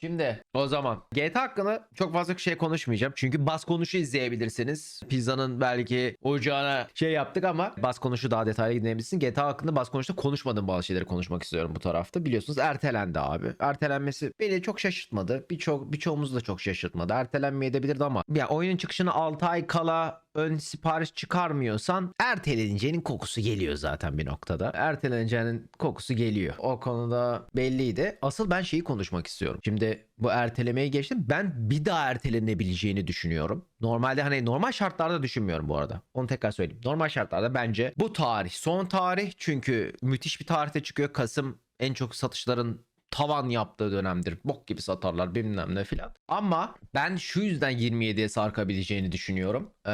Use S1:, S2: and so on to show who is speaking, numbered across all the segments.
S1: Şimdi o zaman GTA hakkında çok fazla şey konuşmayacağım. Çünkü bas konuşu izleyebilirsiniz. Pizza'nın belki ocağına şey yaptık ama bas konuşu daha detaylı dinleyebilirsin. GTA hakkında bas konuşta konuşmadığım bazı şeyleri konuşmak istiyorum bu tarafta. Biliyorsunuz ertelendi abi. Ertelenmesi beni çok şaşırtmadı. Birçok birçoğumuzu da çok şaşırtmadı. Ertelenmeyebilirdi ama ya oyunun çıkışına 6 ay kala ön sipariş çıkarmıyorsan erteleneceğinin kokusu geliyor zaten bir noktada. Erteleneceğinin kokusu geliyor. O konuda belliydi. Asıl ben şeyi konuşmak istiyorum. Şimdi bu ertelemeyi geçtim. Ben bir daha ertelenebileceğini düşünüyorum. Normalde hani normal şartlarda düşünmüyorum bu arada. Onu tekrar söyleyeyim. Normal şartlarda bence bu tarih son tarih. Çünkü müthiş bir tarihte çıkıyor. Kasım en çok satışların tavan yaptığı dönemdir. Bok gibi satarlar bilmem ne filan. Ama ben şu yüzden 27'ye sarkabileceğini düşünüyorum. Ee,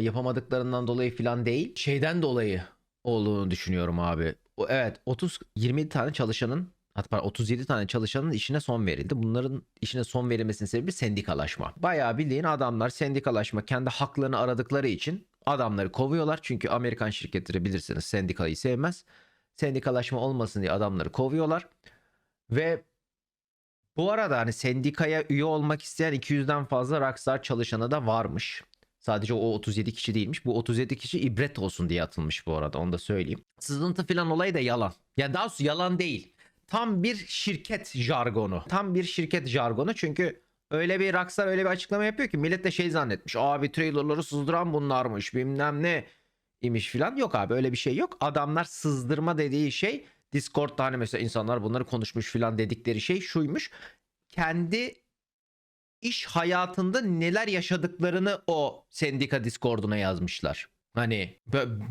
S1: yapamadıklarından dolayı filan değil. Şeyden dolayı olduğunu düşünüyorum abi. Evet 30 27 tane çalışanın hatta pardon, 37 tane çalışanın işine son verildi. Bunların işine son verilmesinin sebebi sendikalaşma. Bayağı bildiğin adamlar sendikalaşma kendi haklarını aradıkları için adamları kovuyorlar. Çünkü Amerikan şirketleri bilirsiniz sendikayı sevmez. Sendikalaşma olmasın diye adamları kovuyorlar. Ve bu arada hani sendikaya üye olmak isteyen 200'den fazla Rockstar çalışanı da varmış. Sadece o 37 kişi değilmiş. Bu 37 kişi ibret olsun diye atılmış bu arada. Onu da söyleyeyim. Sızıntı falan olayı da yalan. Ya daha doğrusu yalan değil. Tam bir şirket jargonu. Tam bir şirket jargonu çünkü öyle bir Rockstar öyle bir açıklama yapıyor ki millet de şey zannetmiş. Abi trailerları sızdıran bunlarmış bilmem ne imiş filan. Yok abi öyle bir şey yok. Adamlar sızdırma dediği şey Discord'da hani mesela insanlar bunları konuşmuş filan dedikleri şey şuymuş. Kendi iş hayatında neler yaşadıklarını o sendika Discord'una yazmışlar. Hani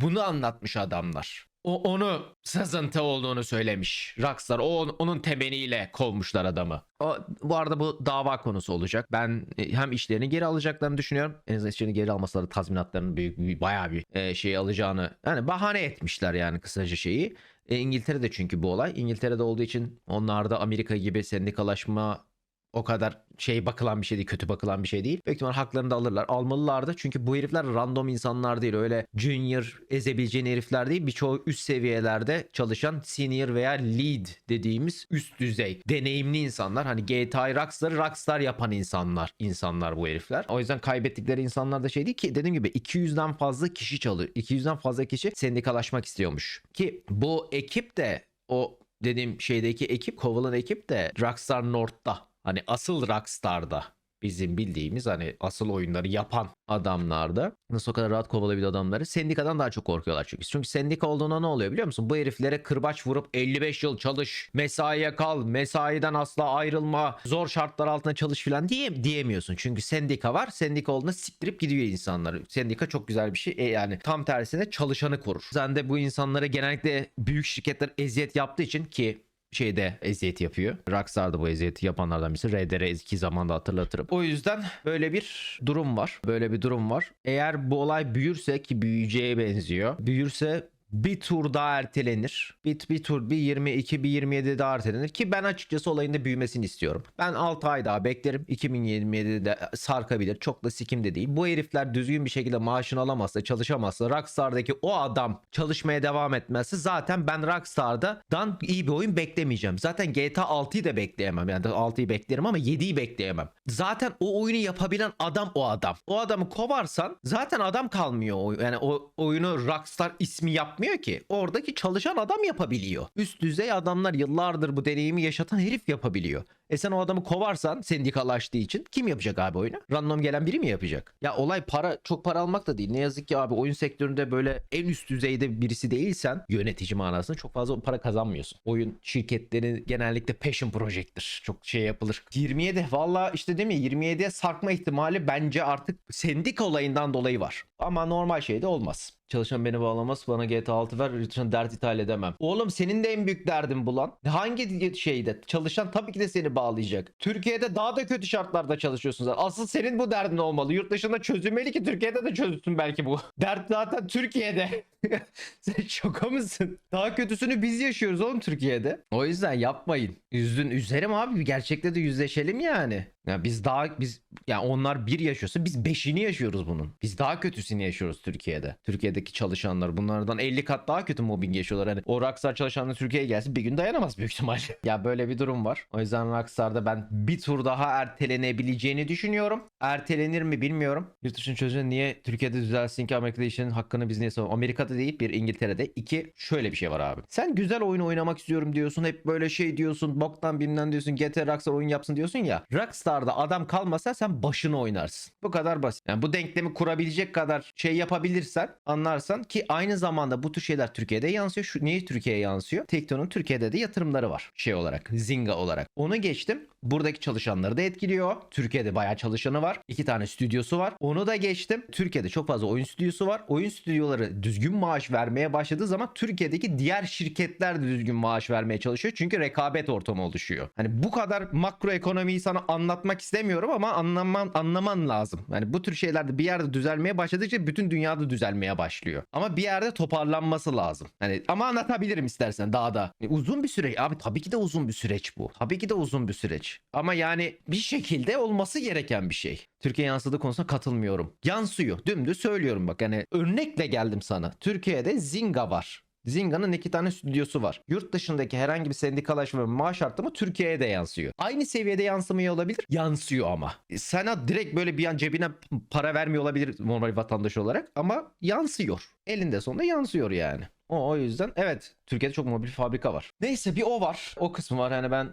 S1: bunu anlatmış adamlar. O onu sızıntı olduğunu söylemiş. Rockstar o onun temeniyle kovmuşlar adamı. O, bu arada bu dava konusu olacak. Ben e, hem işlerini geri alacaklarını düşünüyorum. En azından işlerini geri almasaları tazminatlarının büyük bir bayağı bir e, şey alacağını yani bahane etmişler yani kısaca şeyi. E, İngiltere'de çünkü bu olay. İngiltere'de olduğu için onlarda Amerika gibi sendikalaşma o kadar şey bakılan bir şey değil, kötü bakılan bir şey değil. Büyük ihtimal haklarını da alırlar. Almalılardı çünkü bu herifler random insanlar değil. Öyle junior ezebileceğin herifler değil. Birçoğu üst seviyelerde çalışan senior veya lead dediğimiz üst düzey deneyimli insanlar. Hani GTA Rockstar'ı Rockstar yapan insanlar. insanlar bu herifler. O yüzden kaybettikleri insanlar da şey değil ki dediğim gibi 200'den fazla kişi çalıyor. 200'den fazla kişi sendikalaşmak istiyormuş. Ki bu ekip de o dediğim şeydeki ekip kovulan ekip de Rockstar North'ta. Hani asıl Rockstar'da bizim bildiğimiz hani asıl oyunları yapan adamlarda nasıl o kadar rahat kovalabiliyor adamları sendikadan daha çok korkuyorlar çünkü. Çünkü sendika olduğunda ne oluyor biliyor musun? Bu heriflere kırbaç vurup 55 yıl çalış, mesaiye kal, mesaiden asla ayrılma, zor şartlar altında çalış filan diye diyemiyorsun. Çünkü sendika var. Sendika olduğunda siktirip gidiyor insanlar. Sendika çok güzel bir şey. E yani tam tersine çalışanı korur. Sen de bu insanlara genellikle büyük şirketler eziyet yaptığı için ki şeyde eziyet yapıyor. Rockstar da bu eziyeti yapanlardan birisi. RDR 2 zamanda hatırlatırım. O yüzden böyle bir durum var. Böyle bir durum var. Eğer bu olay büyürse ki büyüyeceğe benziyor. Büyürse bir tur daha ertelenir. Bir, bir tur bir 22 bir 27 daha ertelenir ki ben açıkçası olayın da büyümesini istiyorum. Ben 6 ay daha beklerim. 2027'de sarkabilir. Çok da sikim de değil. Bu herifler düzgün bir şekilde maaşını alamazsa, çalışamazsa, Rockstar'daki o adam çalışmaya devam etmezse zaten ben Rockstar'dan iyi bir oyun beklemeyeceğim. Zaten GTA 6'yı da bekleyemem. Yani 6'yı beklerim ama 7'yi bekleyemem. Zaten o oyunu yapabilen adam o adam. O adamı kovarsan zaten adam kalmıyor. Yani o oyunu Rockstar ismi yapmıyor ki. Oradaki çalışan adam yapabiliyor. Üst düzey adamlar yıllardır bu deneyimi yaşatan herif yapabiliyor. E sen o adamı kovarsan sendikalaştığı için kim yapacak abi oyunu? Random gelen biri mi yapacak? Ya olay para çok para almak da değil. Ne yazık ki abi oyun sektöründe böyle en üst düzeyde birisi değilsen yönetici manasında çok fazla para kazanmıyorsun. Oyun şirketleri genellikle passion project'tir. Çok şey yapılır. 27 valla işte değil mi 27'ye sarkma ihtimali bence artık sendik olayından dolayı var. Ama normal şeyde olmaz. Çalışan beni bağlamaz bana GTA 6 ver lütfen dert ithal edemem. Oğlum senin de en büyük derdin bu lan. Hangi şeyde? Çalışan tabii ki de seni bağlayacak. Türkiye'de daha da kötü şartlarda çalışıyorsun zaten. Asıl senin bu derdin olmalı. Yurt dışında çözülmeli ki Türkiye'de de çözülsün belki bu. Dert zaten Türkiye'de. Sen şoka mısın? Daha kötüsünü biz yaşıyoruz oğlum Türkiye'de. O yüzden yapmayın. Üzdün üzerim abi. Gerçekte de yüzleşelim yani. Yani biz daha biz yani onlar bir yaşıyorsa biz beşini yaşıyoruz bunun. Biz daha kötüsünü yaşıyoruz Türkiye'de. Türkiye'deki çalışanlar bunlardan 50 kat daha kötü mobbing yaşıyorlar. Hani o Rockstar çalışanlar Türkiye'ye gelsin bir gün dayanamaz büyük ihtimalle. ya böyle bir durum var. O yüzden Rockstar'da ben bir tur daha ertelenebileceğini düşünüyorum. Ertelenir mi bilmiyorum. Yurt dışının çözümü niye Türkiye'de düzelsin ki Amerika'da işin hakkını biz niye savunuyoruz? Amerika'da değil bir İngiltere'de. iki şöyle bir şey var abi. Sen güzel oyun oynamak istiyorum diyorsun. Hep böyle şey diyorsun. Boktan bilmem diyorsun. GTA Rockstar oyun yapsın diyorsun ya. Rockstar'da adam kalmasa sen başını oynarsın. Bu kadar basit. Yani bu denklemi kurabilecek kadar şey yapabilirsen anlarsan ki aynı zamanda bu tür şeyler Türkiye'de yansıyor. Şu niye Türkiye'ye yansıyor? Tekno'nun Türkiye'de de yatırımları var. Şey olarak. Zynga olarak. Onu geçtim. Buradaki çalışanları da etkiliyor. Türkiye'de bayağı çalışanı var. İki tane stüdyosu var. Onu da geçtim. Türkiye'de çok fazla oyun stüdyosu var. Oyun stüdyoları düzgün maaş vermeye başladığı zaman Türkiye'deki diğer şirketler de düzgün maaş vermeye çalışıyor. Çünkü rekabet ortamı oluşuyor. Hani bu kadar makro ekonomiyi sana anlatmak istemiyorum ama anlaman anlaman lazım. Yani bu tür şeyler de bir yerde düzelmeye başladıkça bütün dünyada düzelmeye başlıyor. Ama bir yerde toparlanması lazım. Hani ama anlatabilirim istersen daha da. E, Uzun bir süreç. Abi tabii ki de uzun bir süreç bu. Tabii ki de uzun bir süreç. Ama yani bir şekilde olması gereken bir şey. Türkiye yansıdığı konusuna katılmıyorum. Yansıyor. Dümdüz söylüyorum bak. Hani örnekle geldim sana. Türkiye'de Zynga var. Zynga'nın iki tane stüdyosu var. Yurt dışındaki herhangi bir sendikalaşma ve maaş artımı Türkiye'ye de yansıyor. Aynı seviyede yansımıyor olabilir. Yansıyor ama. E, Sana direkt böyle bir an cebine para vermiyor olabilir normal vatandaş olarak ama yansıyor. Elinde sonunda yansıyor yani. O, o yüzden evet Türkiye'de çok mobil fabrika var. Neyse bir o var. O kısmı var. Yani ben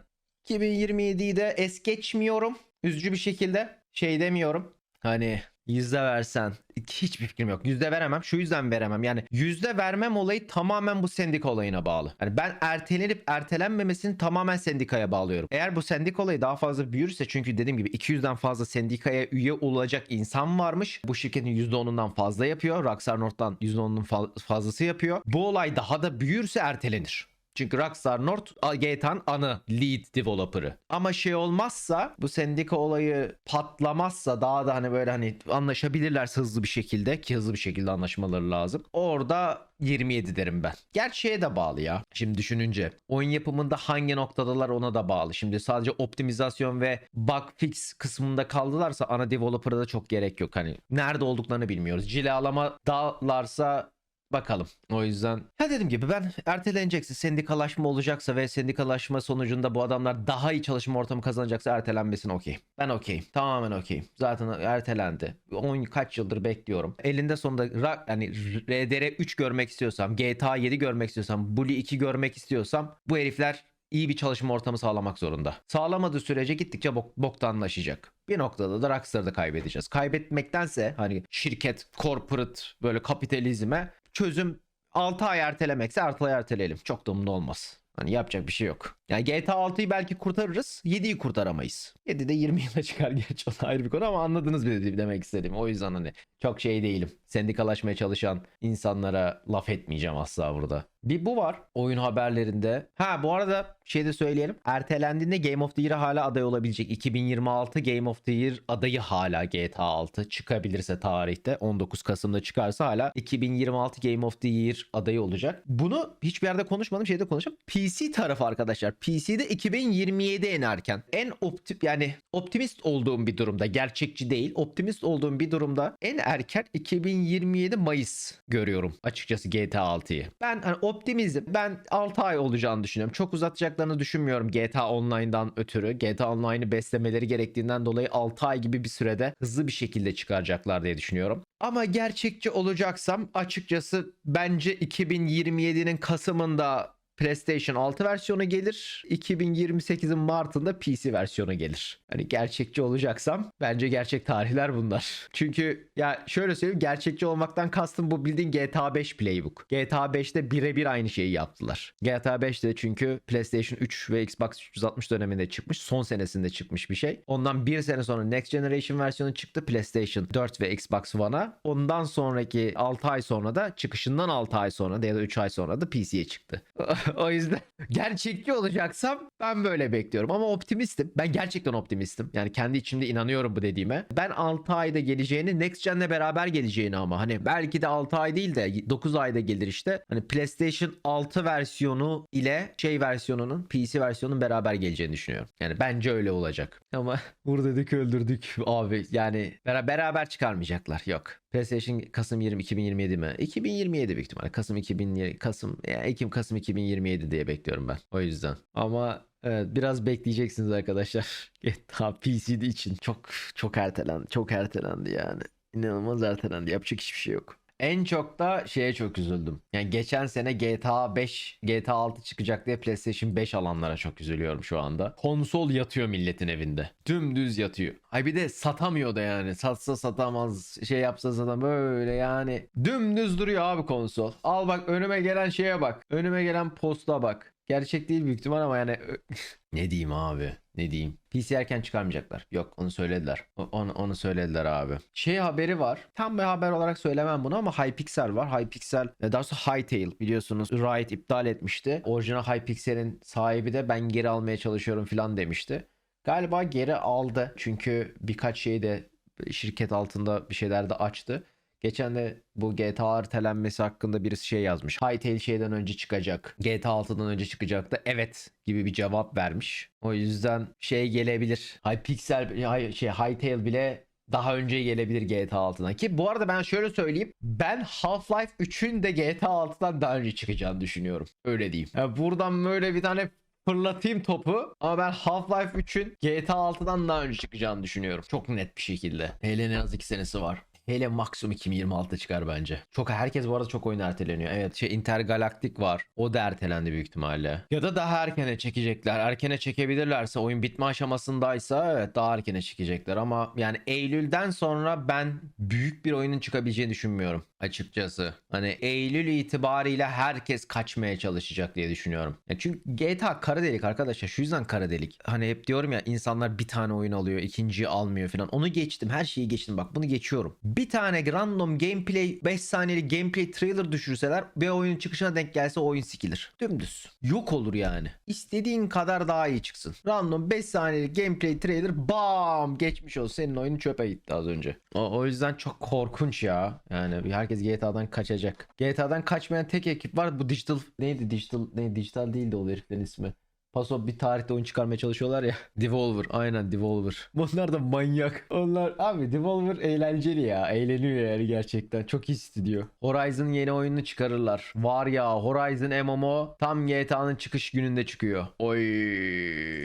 S1: 2027'yi de es geçmiyorum. Üzücü bir şekilde şey demiyorum. Hani yüzde versen hiçbir fikrim yok. Yüzde veremem. Şu yüzden veremem. Yani yüzde vermem olayı tamamen bu sendika olayına bağlı. Yani ben ertelenip ertelenmemesini tamamen sendikaya bağlıyorum. Eğer bu sendika olayı daha fazla büyürse çünkü dediğim gibi 200'den fazla sendikaya üye olacak insan varmış. Bu şirketin %10'undan fazla yapıyor. Rockstar North'tan %10'unun fa- fazlası yapıyor. Bu olay daha da büyürse ertelenir. Çünkü Rockstar North GTA'nın ana lead developer'ı. Ama şey olmazsa bu sendika olayı patlamazsa daha da hani böyle hani anlaşabilirlerse hızlı bir şekilde ki hızlı bir şekilde anlaşmaları lazım. Orada 27 derim ben. Gerçi şeye de bağlı ya. Şimdi düşününce oyun yapımında hangi noktadalar ona da bağlı. Şimdi sadece optimizasyon ve bug fix kısmında kaldılarsa ana developer'a da çok gerek yok. Hani nerede olduklarını bilmiyoruz. Cilalama dağlarsa Bakalım. O yüzden ha dediğim gibi ben ertelenecekse sendikalaşma olacaksa ve sendikalaşma sonucunda bu adamlar daha iyi çalışma ortamı kazanacaksa ertelenmesine okey. Ben okeyim. Tamamen okeyim. Zaten ertelendi. 10 kaç yıldır bekliyorum. Elinde sonunda ra- yani RDR 3 görmek istiyorsam, GTA 7 görmek istiyorsam, Bully 2 görmek istiyorsam bu herifler iyi bir çalışma ortamı sağlamak zorunda. Sağlamadığı sürece gittikçe bok, boktanlaşacak. Bir noktada da Rockstar'ı da kaybedeceğiz. Kaybetmektense hani şirket, corporate böyle kapitalizme çözüm 6 ay ertelemekse 6 ay erteleyelim. Çok da umurumda olmaz. Hani yapacak bir şey yok. Yani GTA 6'yı belki kurtarırız. 7'yi kurtaramayız. 7 de 20 yıla çıkar gerçi o da ayrı bir konu ama anladınız beni demek istediğim. O yüzden hani çok şey değilim. Sendikalaşmaya çalışan insanlara laf etmeyeceğim asla burada. Bir bu var oyun haberlerinde. Ha bu arada şey de söyleyelim. Ertelendiğinde Game of the Year'a hala aday olabilecek. 2026 Game of the Year adayı hala GTA 6 çıkabilirse tarihte 19 Kasım'da çıkarsa hala 2026 Game of the Year adayı olacak. Bunu hiçbir yerde konuşmadım şeyde konuşacağım. PC tarafı arkadaşlar. PC'de 2027 en erken. En optim yani optimist olduğum bir durumda. Gerçekçi değil. Optimist olduğum bir durumda en erken 2027 Mayıs görüyorum açıkçası GTA 6'yı. Ben hani optimizm. Ben 6 ay olacağını düşünüyorum. Çok uzatacaklarını düşünmüyorum GTA Online'dan ötürü. GTA Online'ı beslemeleri gerektiğinden dolayı 6 ay gibi bir sürede hızlı bir şekilde çıkaracaklar diye düşünüyorum. Ama gerçekçi olacaksam açıkçası bence 2027'nin Kasım'ında PlayStation 6 versiyonu gelir. 2028'in Mart'ında PC versiyonu gelir. Hani gerçekçi olacaksam bence gerçek tarihler bunlar. Çünkü ya şöyle söyleyeyim gerçekçi olmaktan kastım bu bildiğin GTA 5 playbook. GTA 5'te birebir aynı şeyi yaptılar. GTA 5'te çünkü PlayStation 3 ve Xbox 360 döneminde çıkmış. Son senesinde çıkmış bir şey. Ondan bir sene sonra Next Generation versiyonu çıktı PlayStation 4 ve Xbox One'a. Ondan sonraki 6 ay sonra da çıkışından 6 ay sonra da ya da 3 ay sonra da PC'ye çıktı. o yüzden gerçekçi olacaksam ben böyle bekliyorum. Ama optimistim. Ben gerçekten optimistim. Yani kendi içimde inanıyorum bu dediğime. Ben 6 ayda geleceğini, Next Gen'le beraber geleceğini ama hani belki de 6 ay değil de 9 ayda gelir işte. Hani PlayStation 6 versiyonu ile şey versiyonunun PC versiyonunun beraber geleceğini düşünüyorum. Yani bence öyle olacak. Ama vurduk öldürdük abi. Yani bera- beraber çıkarmayacaklar. Yok. PlayStation Kasım 20 2027 mi? 2027 büyük ihtimalle. Kasım 2020 Kasım ya Ekim Kasım 2027 diye bekliyorum ben. O yüzden. Ama evet biraz bekleyeceksiniz arkadaşlar. GTA PC'de için çok çok ertelendi. Çok ertelendi yani. İnanılmaz ertelendi. Yapacak hiçbir şey yok. En çok da şeye çok üzüldüm. Yani geçen sene GTA 5, GTA 6 çıkacak diye PlayStation 5 alanlara çok üzülüyorum şu anda. Konsol yatıyor milletin evinde. Dümdüz yatıyor. Ay bir de satamıyor da yani. Satsa satamaz, şey yapsa satamaz böyle yani. Dümdüz duruyor abi konsol. Al bak önüme gelen şeye bak. Önüme gelen posta bak. Gerçek değil büyük ihtimal ama yani ne diyeyim abi ne diyeyim. PC erken çıkarmayacaklar. Yok onu söylediler. Onu, onu söylediler abi. Şey haberi var. Tam bir haber olarak söylemem bunu ama Hypixel var. Hypixel e, daha doğrusu Hytale biliyorsunuz Riot iptal etmişti. Orijinal Hypixel'in sahibi de ben geri almaya çalışıyorum falan demişti. Galiba geri aldı. Çünkü birkaç şeyi de şirket altında bir şeyler de açtı. Geçen de bu GTA ertelenmesi hakkında birisi şey yazmış. Hytale şeyden önce çıkacak. GTA 6'dan önce çıkacaktı. Evet gibi bir cevap vermiş. O yüzden şey gelebilir. Hypixel şey Hytale bile daha önce gelebilir GTA 6'dan. Ki bu arada ben şöyle söyleyeyim. Ben Half-Life 3'ün de GTA 6'dan daha önce çıkacağını düşünüyorum. Öyle diyeyim. Yani buradan böyle bir tane fırlatayım topu ama ben Half-Life 3'ün GTA 6'dan daha önce çıkacağını düşünüyorum. Çok net bir şekilde. Hele en az 2 senesi var. Hele maksimum 2026'da çıkar bence. Çok herkes bu arada çok oyun erteleniyor. Evet şey Intergalactic var. O da ertelendi büyük ihtimalle. Ya da daha erkene çekecekler. Erkene çekebilirlerse oyun bitme aşamasındaysa evet daha erkene çekecekler ama yani Eylül'den sonra ben büyük bir oyunun çıkabileceğini düşünmüyorum açıkçası. Hani Eylül itibariyle herkes kaçmaya çalışacak diye düşünüyorum. Ya çünkü GTA kara delik arkadaşlar. Şu yüzden kara delik. Hani hep diyorum ya insanlar bir tane oyun alıyor, ikinciyi almıyor falan. Onu geçtim. Her şeyi geçtim. Bak bunu geçiyorum. Bir tane random gameplay 5 saniyelik gameplay trailer düşürseler bir oyunun çıkışına denk gelse oyun sikilir. Dümdüz. Yok olur yani. İstediğin kadar daha iyi çıksın. Random 5 saniyelik gameplay trailer bam geçmiş olsun. Senin oyunun çöpe gitti az önce. O, o yüzden çok korkunç ya. Yani herkes GTA'dan kaçacak. GTA'dan kaçmayan tek ekip var. Bu digital neydi? Digital ne dijital değildi o heriflerin ismi. Paso bir tarihte oyun çıkarmaya çalışıyorlar ya. Devolver. Aynen Devolver. Bunlar da manyak. Onlar abi Devolver eğlenceli ya. Eğleniyor yani gerçekten. Çok iyi stüdyo. Horizon yeni oyununu çıkarırlar. Var ya Horizon MMO tam GTA'nın çıkış gününde çıkıyor. Oy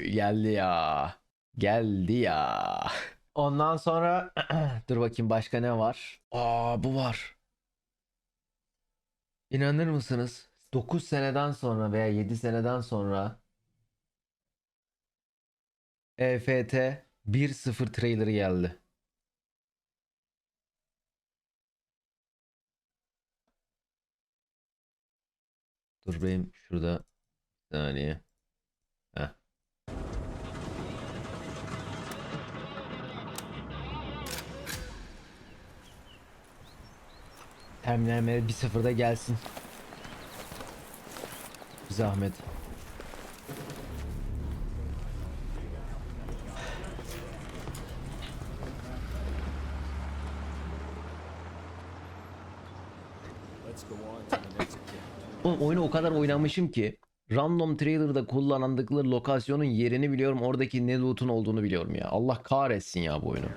S1: geldi ya. Geldi ya. Ondan sonra dur bakayım başka ne var? Aa bu var. İnanır mısınız? 9 seneden sonra veya 7 seneden sonra EFT 1.0 trailerı geldi. Dur benim şurada bir saniye. Terminal 1.0'da gelsin. Zahmet. Oğlum oyunu o kadar oynamışım ki random trailer'da kullandıkları lokasyonun yerini biliyorum. Oradaki ne loot'un olduğunu biliyorum ya. Allah kahretsin ya bu oyunu.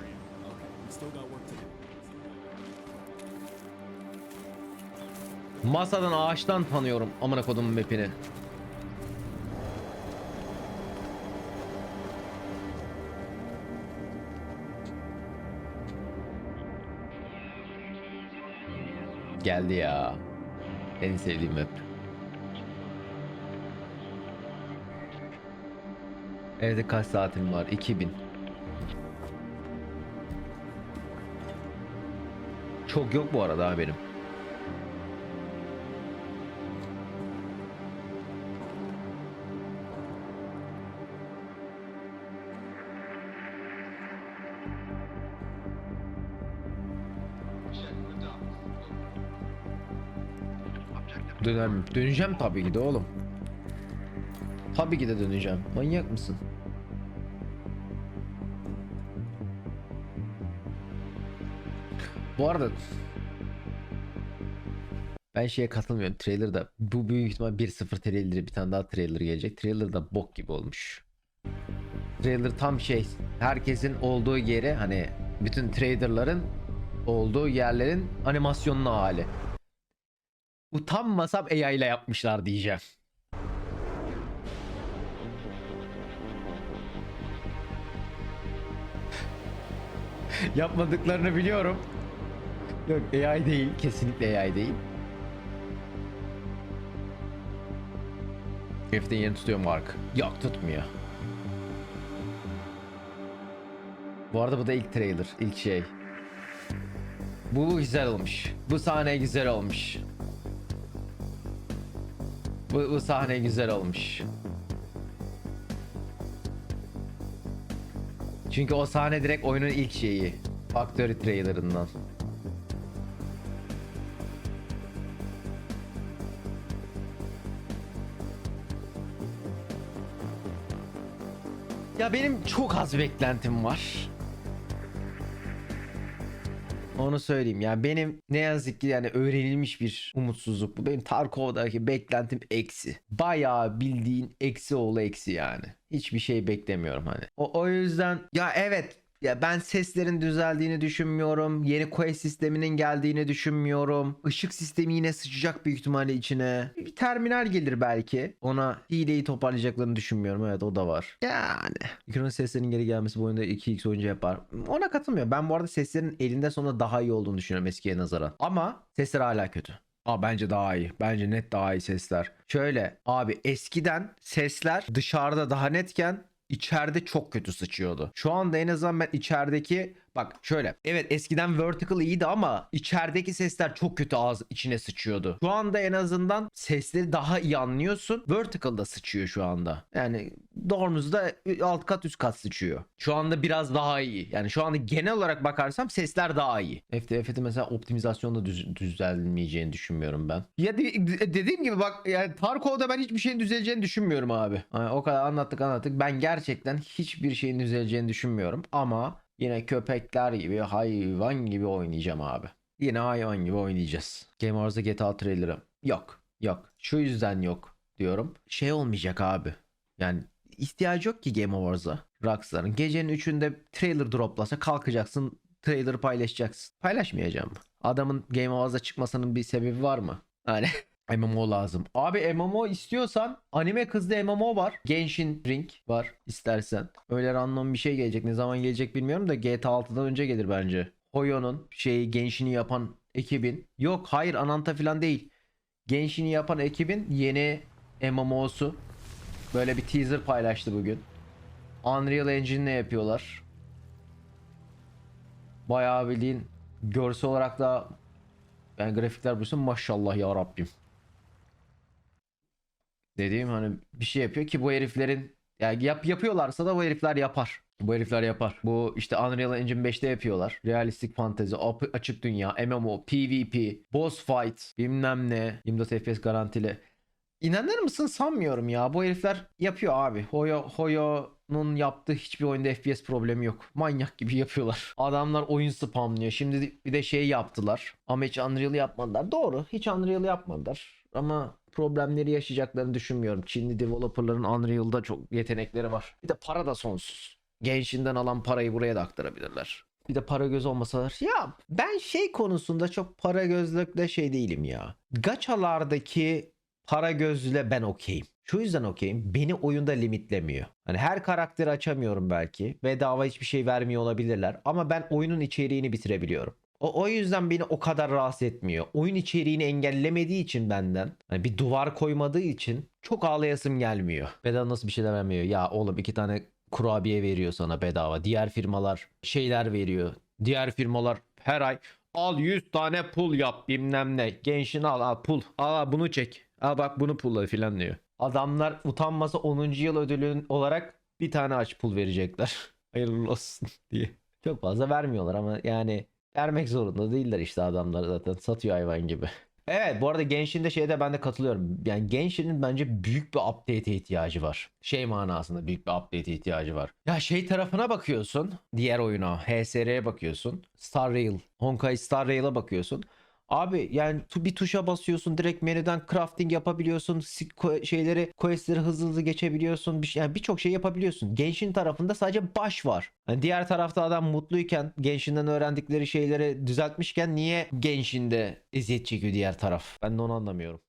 S1: Masadan ağaçtan tanıyorum amına kodumun map'ini. Geldi ya. En sevdiğim map. Evde kaç saatim var? 2000. Çok yok bu arada benim. Dönem, döneceğim tabii ki de oğlum. Tabii ki de döneceğim. Manyak mısın? Bu arada ben şeye katılmıyorum. Trailer'da bu büyük ihtimal 1-0 trailer'ı bir tane daha trailer gelecek. Trailer da bok gibi olmuş. Trailer tam şey herkesin olduğu yeri hani bütün traderların olduğu yerlerin animasyonlu hali. Utanmasam AI ile yapmışlar diyeceğim. Yapmadıklarını biliyorum. Yok AI değil. Kesinlikle AI değil. Herifin yerini tutuyor Mark. Yok tutmuyor. Bu arada bu da ilk trailer. ilk şey. Bu güzel olmuş. Bu sahne güzel olmuş. Bu, bu sahne güzel olmuş. Çünkü o sahne direkt oyunun ilk şeyi. Factory trailerından. Ya benim çok az beklentim var. Onu söyleyeyim. Yani benim ne yazık ki yani öğrenilmiş bir umutsuzluk bu. Benim Tarkov'daki beklentim eksi. Bayağı bildiğin eksi oğlu eksi yani. Hiçbir şey beklemiyorum hani. O, o yüzden ya evet ya ben seslerin düzeldiğini düşünmüyorum. Yeni quest sisteminin geldiğini düşünmüyorum. Işık sistemi yine sıçacak büyük ihtimalle içine. Bir terminal gelir belki. Ona hileyi toparlayacaklarını düşünmüyorum. Evet o da var. Yani. Ekranın seslerinin geri gelmesi bu oyunda 2x oyuncu yapar. Ona katılmıyorum. Ben bu arada seslerin elinde sonunda daha iyi olduğunu düşünüyorum eskiye nazaran. Ama sesler hala kötü. Aa bence daha iyi. Bence net daha iyi sesler. Şöyle abi eskiden sesler dışarıda daha netken içeride çok kötü sıçıyordu. Şu anda en azından ben içerideki bak şöyle. Evet eskiden vertical iyiydi ama içerideki sesler çok kötü ağız içine sıçıyordu. Şu anda en azından sesleri daha iyi anlıyorsun. Vertical'da sıçıyor şu anda. Yani Dormuz'da alt kat üst kat sıçıyor. Şu anda biraz daha iyi. Yani şu anda genel olarak bakarsam sesler daha iyi. FTF'de mesela optimizasyonda düz, düzelmeyeceğini düşünmüyorum ben. Ya de- dediğim gibi bak yani Tarkov'da ben hiçbir şeyin düzeleceğini düşünmüyorum abi. Yani o kadar anlattık anlattık. Ben gerçekten hiçbir şeyin düzeleceğini düşünmüyorum. Ama yine köpekler gibi hayvan gibi oynayacağım abi. Yine hayvan gibi oynayacağız. Game Wars'da GTA trailer'ı. Yok. Yok. Şu yüzden yok diyorum. Şey olmayacak abi. Yani ihtiyacı yok ki Game Wars'a. Rockstar'ın. Gecenin 3'ünde trailer droplasa kalkacaksın trailer paylaşacaksın. Paylaşmayacağım. Adamın Game Wars'a çıkmasının bir sebebi var mı? Hani MMO lazım. Abi MMO istiyorsan anime kızlı MMO var. Genshin Ring var istersen. Öyle random bir şey gelecek. Ne zaman gelecek bilmiyorum da GTA 6'dan önce gelir bence. Hoyo'nun şeyi Genshin'i yapan ekibin. Yok hayır Ananta falan değil. Genshin'i yapan ekibin yeni MMO'su. Böyle bir teaser paylaştı bugün. Unreal Engine'le yapıyorlar. Bayağı bildiğin görsel olarak da yani grafikler bulsun maşallah ya Rabbim. Dediğim hani bir şey yapıyor ki bu heriflerin yani yap yapıyorlarsa da bu herifler yapar. Bu herifler yapar. Bu işte Unreal Engine 5'te yapıyorlar. Realistik fantezi, açık dünya, MMO, PvP, boss fight, bilmem ne. 24 FPS garantili. İnanır mısın sanmıyorum ya. Bu herifler yapıyor abi. Hoyo Hoyo'nun yaptığı hiçbir oyunda FPS problemi yok. Manyak gibi yapıyorlar. Adamlar oyun spamlıyor. Şimdi bir de şey yaptılar. Ama hiç Unreal yapmadılar. Doğru. Hiç Unreal yapmadılar. Ama problemleri yaşayacaklarını düşünmüyorum. Çinli developerların Unreal'da çok yetenekleri var. Bir de para da sonsuz. Genshin'den alan parayı buraya da aktarabilirler. Bir de para göz olmasalar. Ya ben şey konusunda çok para gözlükle şey değilim ya. Gachalardaki para gözle ben okeyim. Şu yüzden okeyim. Beni oyunda limitlemiyor. Hani her karakteri açamıyorum belki. Bedava hiçbir şey vermiyor olabilirler. Ama ben oyunun içeriğini bitirebiliyorum. O, o yüzden beni o kadar rahatsız etmiyor. Oyun içeriğini engellemediği için benden, hani bir duvar koymadığı için çok ağlayasım gelmiyor. Bedava nasıl bir şeyler vermiyor? Ya oğlum iki tane kurabiye veriyor sana bedava. Diğer firmalar şeyler veriyor. Diğer firmalar her ay al 100 tane pul yap bilmem ne. Gençin al al pul. Al, al bunu çek. Al bak bunu pulla filan diyor. Adamlar utanmasa 10. yıl ödülü olarak bir tane aç pul verecekler. Hayırlı olsun diye. Çok fazla vermiyorlar ama yani vermek zorunda değiller işte adamlar zaten satıyor hayvan gibi. Evet bu arada Genshin'de şeyde ben de katılıyorum. Yani Genshin'in bence büyük bir update'e ihtiyacı var. Şey manasında büyük bir update'e ihtiyacı var. Ya şey tarafına bakıyorsun. Diğer oyuna HSR'ye bakıyorsun. Star Rail. Honkai Star Rail'a bakıyorsun. Abi yani bir tuşa basıyorsun direkt menüden crafting yapabiliyorsun. şeyleri questleri hızlı hızlı geçebiliyorsun. Bir şey, yani birçok şey yapabiliyorsun. Genshin tarafında sadece baş var. Yani diğer tarafta adam mutluyken Genshin'den öğrendikleri şeyleri düzeltmişken niye Genshin'de eziyet çekiyor diğer taraf? Ben de onu anlamıyorum.